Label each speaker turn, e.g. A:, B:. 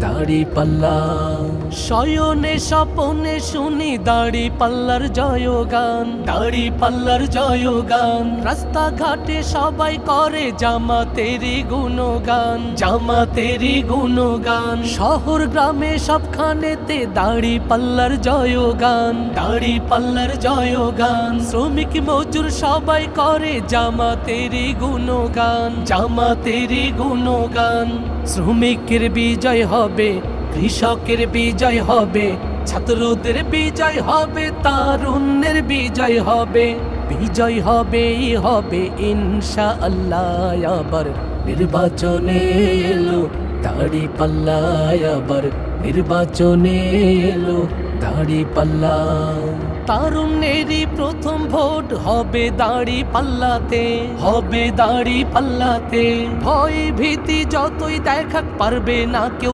A: দাড়ি পাল্লা শয়নে স্বপনে শুনি দাড়ি পাল্লার জয়গান। দাড়ি পাল্লার জয়গান। রাস্তাঘাটে সবাই করে জামাতেরি গুণগান। জামাতেরি গুণগান। শহর গ্রামে সবখানেতে দাড়ি পাল্লার জয়গান। দাড়ি পাল্লার জয়গান। শ্রমিক মজুর সবাই করে জামাতেরি গুণগান। জামাতেরি গুণগান। শ্রমিকের বিজয় হবে কৃষকের বিজয় হবে, ছাত্রদের বিজয় হবে, তারুণ্যের বিজয় হবে বিজয় হবে হবে ইনশা আল্লাহ নির্বাচনে এলো, দাড়ি আবার নির্বাচনে এলো, দাড়ি পাল্লা। তারুণ্যেরই প্রথম ভোট হবে দাড়ি পাল্লাতে, হবে দাড়ি পাল্লাতে। ভয় ভীতি যতই দেখাক পারবে না কেউ।